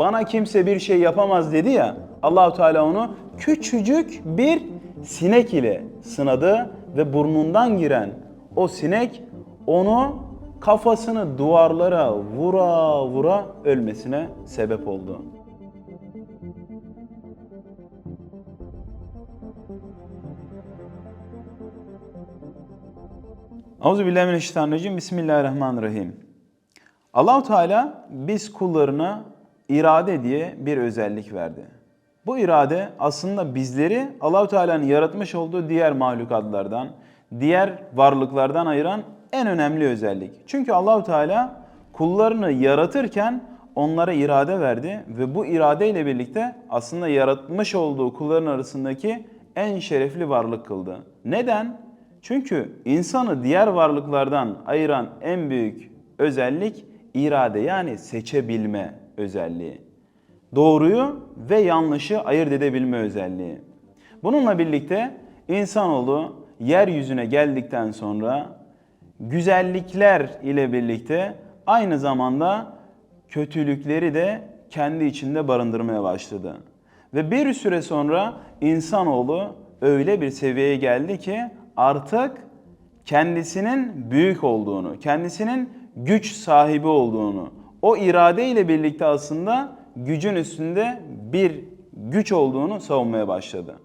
Bana kimse bir şey yapamaz dedi ya. Allahu Teala onu küçücük bir sinek ile sınadı ve burnundan giren o sinek onu kafasını duvarlara vura vura ölmesine sebep oldu. Euzubillahimineşşeytanirracim. Bismillahirrahmanirrahim. Allahu Teala biz kullarına irade diye bir özellik verdi. Bu irade aslında bizleri Allahu Teala'nın yaratmış olduğu diğer mahlukatlardan, diğer varlıklardan ayıran en önemli özellik. Çünkü Allahu Teala kullarını yaratırken onlara irade verdi ve bu irade ile birlikte aslında yaratmış olduğu kulların arasındaki en şerefli varlık kıldı. Neden? Çünkü insanı diğer varlıklardan ayıran en büyük özellik irade yani seçebilme özelliği. Doğruyu ve yanlışı ayırt edebilme özelliği. Bununla birlikte insanoğlu yeryüzüne geldikten sonra güzellikler ile birlikte aynı zamanda kötülükleri de kendi içinde barındırmaya başladı. Ve bir süre sonra insanoğlu öyle bir seviyeye geldi ki artık kendisinin büyük olduğunu, kendisinin güç sahibi olduğunu, o irade ile birlikte aslında gücün üstünde bir güç olduğunu savunmaya başladı.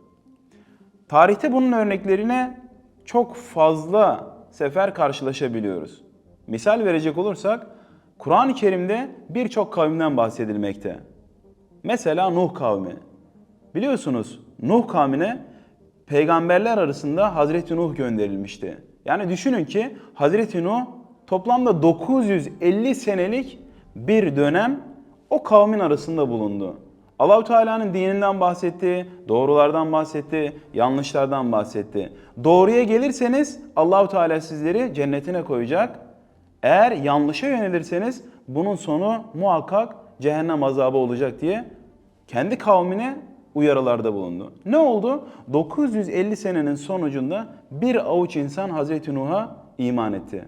Tarihte bunun örneklerine çok fazla sefer karşılaşabiliyoruz. Misal verecek olursak Kur'an-ı Kerim'de birçok kavimden bahsedilmekte. Mesela Nuh kavmi. Biliyorsunuz Nuh kavmine peygamberler arasında Hazreti Nuh gönderilmişti. Yani düşünün ki Hazreti Nuh toplamda 950 senelik bir dönem o kavmin arasında bulundu. Allahu Teala'nın dininden bahsetti, doğrulardan bahsetti, yanlışlardan bahsetti. Doğruya gelirseniz Allahu Teala sizleri cennetine koyacak. Eğer yanlışa yönelirseniz bunun sonu muhakkak cehennem azabı olacak diye kendi kavmine uyarılarda bulundu. Ne oldu? 950 senenin sonucunda bir avuç insan Hazreti Nuh'a iman etti.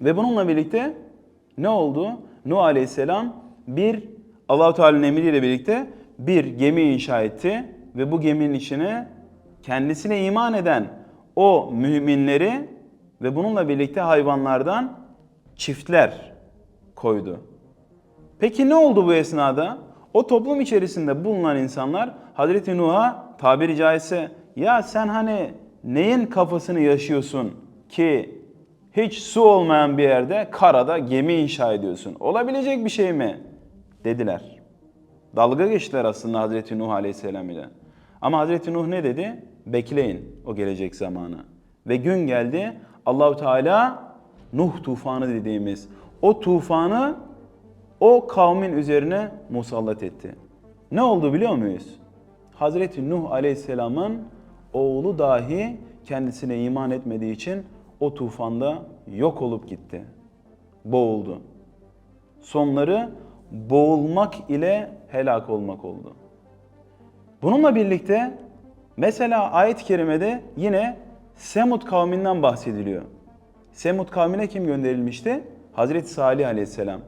Ve bununla birlikte ne oldu? Nuh Aleyhisselam bir Allahu Teala'nın emriyle birlikte bir gemi inşa etti ve bu geminin içine kendisine iman eden o müminleri ve bununla birlikte hayvanlardan çiftler koydu. Peki ne oldu bu esnada? O toplum içerisinde bulunan insanlar Hazreti Nuh'a tabiri caizse ya sen hani neyin kafasını yaşıyorsun ki hiç su olmayan bir yerde karada gemi inşa ediyorsun. Olabilecek bir şey mi? Dediler. Dalga geçtiler aslında Hazreti Nuh Aleyhisselam ile. Ama Hazreti Nuh ne dedi? Bekleyin o gelecek zamanı. Ve gün geldi Allahu Teala Nuh tufanı dediğimiz o tufanı o kavmin üzerine musallat etti. Ne oldu biliyor muyuz? Hazreti Nuh Aleyhisselam'ın oğlu dahi kendisine iman etmediği için o tufanda yok olup gitti. Boğuldu. Sonları boğulmak ile helak olmak oldu. Bununla birlikte mesela ayet-i kerimede yine Semud kavminden bahsediliyor. Semud kavmine kim gönderilmişti? Hazreti Salih Aleyhisselam.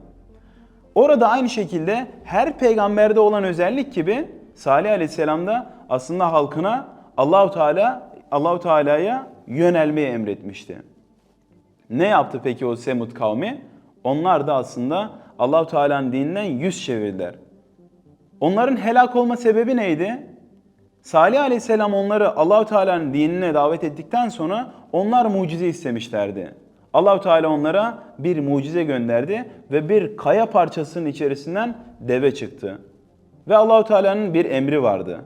Orada aynı şekilde her peygamberde olan özellik gibi Salih Aleyhisselam da aslında halkına Allahu Teala Allahu Teala'ya yönelmeyi emretmişti. Ne yaptı peki o Semud kavmi? Onlar da aslında Allahu Teala'nın dininden yüz çevirdiler. Onların helak olma sebebi neydi? Salih Aleyhisselam onları Allahu Teala'nın dinine davet ettikten sonra onlar mucize istemişlerdi. Allahu Teala onlara bir mucize gönderdi ve bir kaya parçasının içerisinden deve çıktı. Ve Allahu Teala'nın bir emri vardı.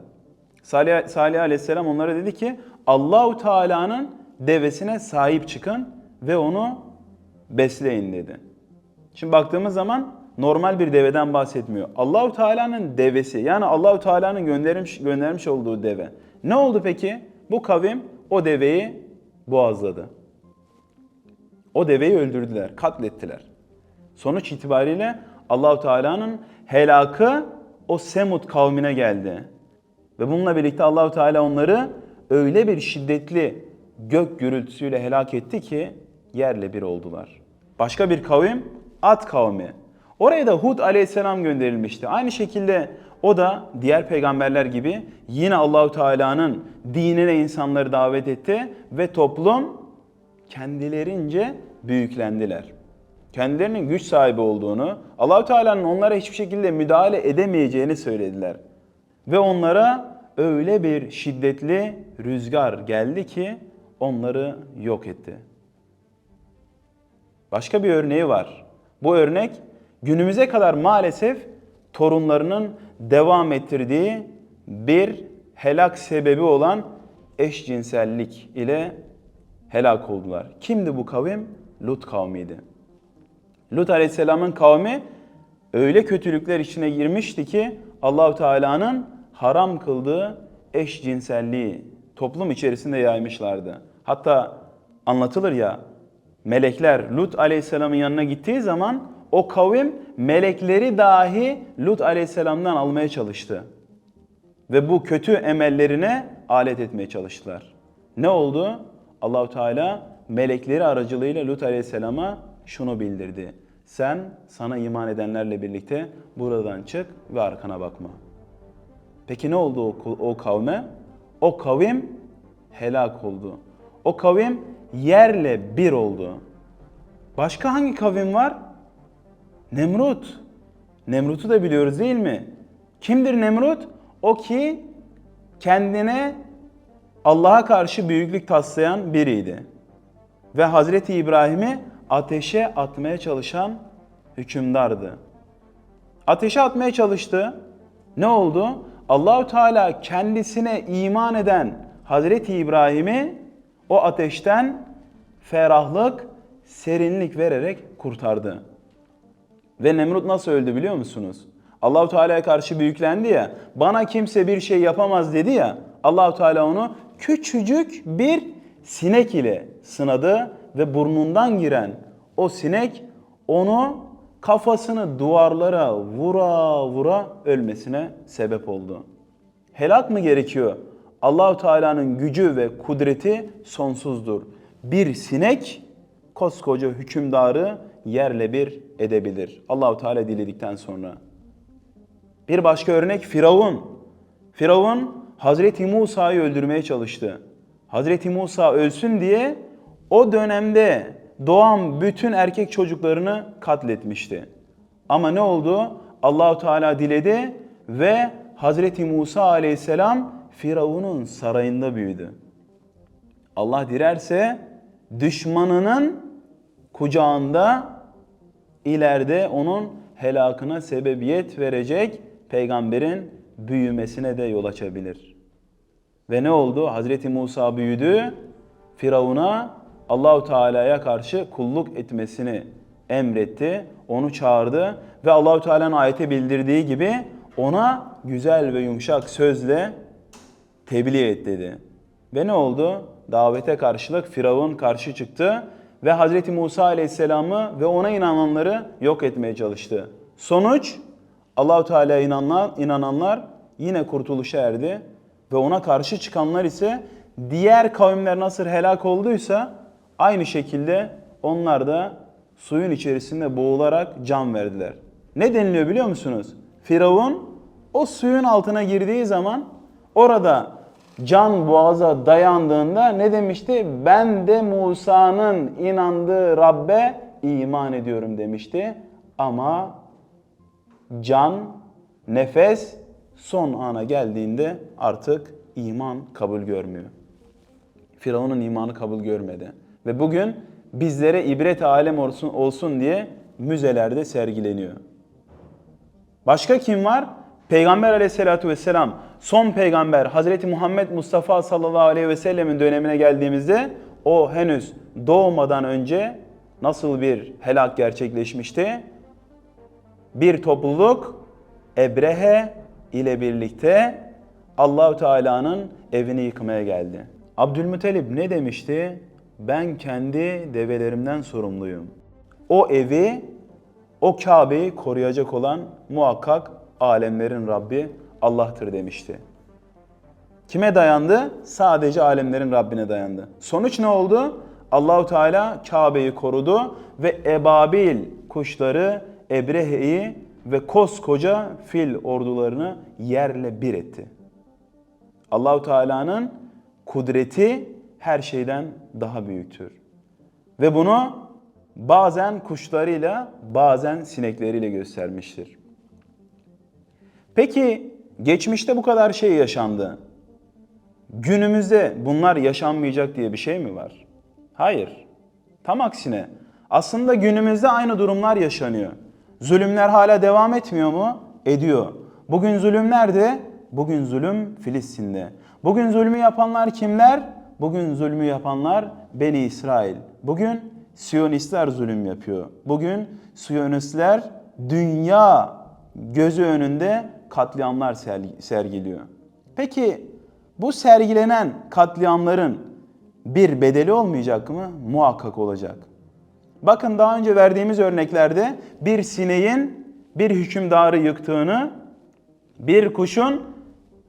Salih, Salih Aleyhisselam onlara dedi ki Allahu Teala'nın devesine sahip çıkın ve onu besleyin dedi. Şimdi baktığımız zaman normal bir deveden bahsetmiyor. Allahu Teala'nın devesi yani Allahu Teala'nın göndermiş göndermiş olduğu deve. Ne oldu peki? Bu kavim o deveyi boğazladı. O deveyi öldürdüler, katlettiler. Sonuç itibariyle Allahu Teala'nın helakı o Semud kavmine geldi. Ve bununla birlikte Allahu Teala onları öyle bir şiddetli gök gürültüsüyle helak etti ki yerle bir oldular. Başka bir kavim Ad kavmi. Oraya da Hud aleyhisselam gönderilmişti. Aynı şekilde o da diğer peygamberler gibi yine Allahu Teala'nın dinine insanları davet etti ve toplum kendilerince büyüklendiler. Kendilerinin güç sahibi olduğunu, Allahu Teala'nın onlara hiçbir şekilde müdahale edemeyeceğini söylediler. Ve onlara öyle bir şiddetli rüzgar geldi ki onları yok etti. Başka bir örneği var. Bu örnek günümüze kadar maalesef torunlarının devam ettirdiği bir helak sebebi olan eşcinsellik ile helak oldular. Kimdi bu kavim? Lut kavmiydi. Lut Aleyhisselam'ın kavmi öyle kötülükler içine girmişti ki Allahu Teala'nın haram kıldığı eşcinselliği toplum içerisinde yaymışlardı. Hatta anlatılır ya melekler Lut Aleyhisselam'ın yanına gittiği zaman o kavim melekleri dahi Lut Aleyhisselam'dan almaya çalıştı. Ve bu kötü emellerine alet etmeye çalıştılar. Ne oldu? Allahu Teala melekleri aracılığıyla Lut Aleyhisselam'a şunu bildirdi. Sen sana iman edenlerle birlikte buradan çık ve arkana bakma. Peki ne oldu o, o kavme? O kavim helak oldu. O kavim yerle bir oldu. Başka hangi kavim var? Nemrut. Nemrut'u da biliyoruz değil mi? Kimdir Nemrut? O ki kendine Allah'a karşı büyüklük taslayan biriydi. Ve Hazreti İbrahim'i ateşe atmaya çalışan hükümdardı. Ateşe atmaya çalıştı. Ne oldu? Allahu Teala kendisine iman eden Hazreti İbrahim'i o ateşten ferahlık, serinlik vererek kurtardı. Ve Nemrut nasıl öldü biliyor musunuz? Allahu Teala'ya karşı büyüklendi ya. Bana kimse bir şey yapamaz dedi ya. Allahu Teala onu küçücük bir sinek ile sınadı ve burnundan giren o sinek onu kafasını duvarlara vura vura ölmesine sebep oldu. Helak mı gerekiyor? Allahu Teala'nın gücü ve kudreti sonsuzdur. Bir sinek koskoca hükümdarı yerle bir edebilir. Allahu Teala diledikten sonra. Bir başka örnek Firavun. Firavun Hazreti Musa'yı öldürmeye çalıştı. Hazreti Musa ölsün diye o dönemde doğan bütün erkek çocuklarını katletmişti. Ama ne oldu? Allahu Teala diledi ve Hazreti Musa Aleyhisselam Firavun'un sarayında büyüdü. Allah dilerse düşmanının kucağında ileride onun helakına sebebiyet verecek peygamberin büyümesine de yol açabilir. Ve ne oldu? Hazreti Musa büyüdü. Firavun'a Allahu Teala'ya karşı kulluk etmesini emretti. Onu çağırdı ve Allahu Teala'nın ayete bildirdiği gibi ona güzel ve yumuşak sözle tebliğ et dedi. Ve ne oldu? Davete karşılık Firavun karşı çıktı ve Hazreti Musa Aleyhisselam'ı ve ona inananları yok etmeye çalıştı. Sonuç Allahu Teala'ya inananlar, inananlar yine kurtuluşa erdi ve ona karşı çıkanlar ise diğer kavimler nasıl helak olduysa aynı şekilde onlar da suyun içerisinde boğularak can verdiler. Ne deniliyor biliyor musunuz? Firavun o suyun altına girdiği zaman orada can boğaza dayandığında ne demişti? Ben de Musa'nın inandığı Rabbe iman ediyorum demişti. Ama can, nefes son ana geldiğinde artık iman kabul görmüyor. Firavun'un imanı kabul görmedi. Ve bugün bizlere ibret alem olsun, olsun diye müzelerde sergileniyor. Başka kim var? Peygamber aleyhissalatu vesselam, son peygamber Hazreti Muhammed Mustafa sallallahu aleyhi ve sellemin dönemine geldiğimizde o henüz doğmadan önce nasıl bir helak gerçekleşmişti? Bir topluluk Ebrehe ile birlikte Allahu Teala'nın evini yıkmaya geldi. Abdülmuttalip ne demişti? Ben kendi develerimden sorumluyum. O evi, o Kabe'yi koruyacak olan muhakkak alemlerin Rabbi Allah'tır demişti. Kime dayandı? Sadece alemlerin Rabbine dayandı. Sonuç ne oldu? Allahu Teala Kabe'yi korudu ve ebabil kuşları Ebrehe'yi ve koskoca fil ordularını yerle bir etti. Allahu Teala'nın kudreti her şeyden daha büyüktür. Ve bunu bazen kuşlarıyla, bazen sinekleriyle göstermiştir. Peki geçmişte bu kadar şey yaşandı. Günümüzde bunlar yaşanmayacak diye bir şey mi var? Hayır. Tam aksine. Aslında günümüzde aynı durumlar yaşanıyor. Zulümler hala devam etmiyor mu? Ediyor. Bugün zulüm nerede? Bugün zulüm Filistin'de. Bugün zulmü yapanlar kimler? Bugün zulmü yapanlar Beni İsrail. Bugün Siyonistler zulüm yapıyor. Bugün Siyonistler dünya gözü önünde katliamlar sergiliyor. Peki bu sergilenen katliamların bir bedeli olmayacak mı? Muhakkak olacak. Bakın daha önce verdiğimiz örneklerde bir sineğin bir hükümdarı yıktığını, bir kuşun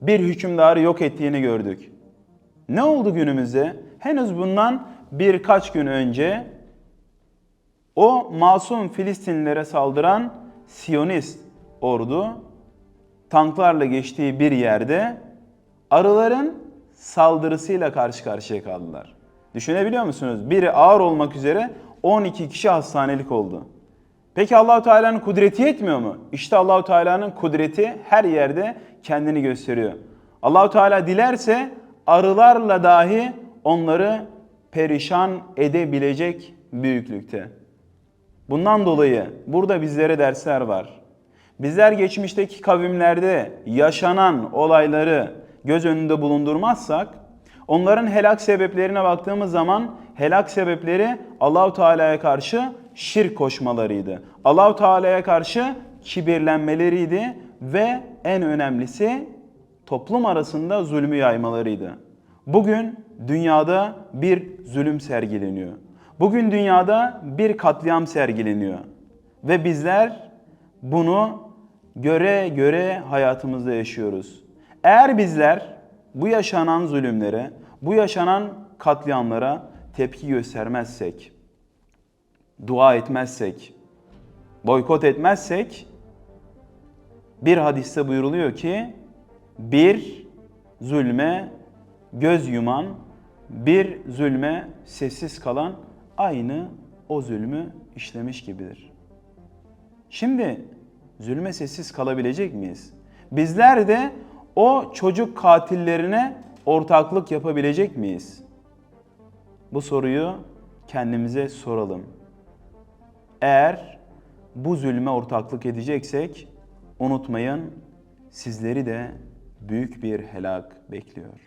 bir hükümdarı yok ettiğini gördük. Ne oldu günümüzde? Henüz bundan birkaç gün önce o masum Filistinlilere saldıran Siyonist ordu tanklarla geçtiği bir yerde arıların saldırısıyla karşı karşıya kaldılar. Düşünebiliyor musunuz? Biri ağır olmak üzere 12 kişi hastanelik oldu. Peki Allahu Teala'nın kudreti yetmiyor mu? İşte Allahu Teala'nın kudreti her yerde kendini gösteriyor. Allahu Teala dilerse arılarla dahi onları perişan edebilecek büyüklükte. Bundan dolayı burada bizlere dersler var. Bizler geçmişteki kavimlerde yaşanan olayları göz önünde bulundurmazsak onların helak sebeplerine baktığımız zaman helak sebepleri Allahu Teala'ya karşı şirk koşmalarıydı. Allahu Teala'ya karşı kibirlenmeleriydi ve en önemlisi toplum arasında zulmü yaymalarıydı. Bugün dünyada bir zulüm sergileniyor. Bugün dünyada bir katliam sergileniyor. Ve bizler bunu göre göre hayatımızda yaşıyoruz. Eğer bizler bu yaşanan zulümlere, bu yaşanan katliamlara tepki göstermezsek, dua etmezsek, boykot etmezsek bir hadiste buyuruluyor ki bir zulme göz yuman, bir zulme sessiz kalan aynı o zulmü işlemiş gibidir. Şimdi zulme sessiz kalabilecek miyiz? Bizler de o çocuk katillerine ortaklık yapabilecek miyiz? Bu soruyu kendimize soralım. Eğer bu zulme ortaklık edeceksek unutmayın sizleri de büyük bir helak bekliyor.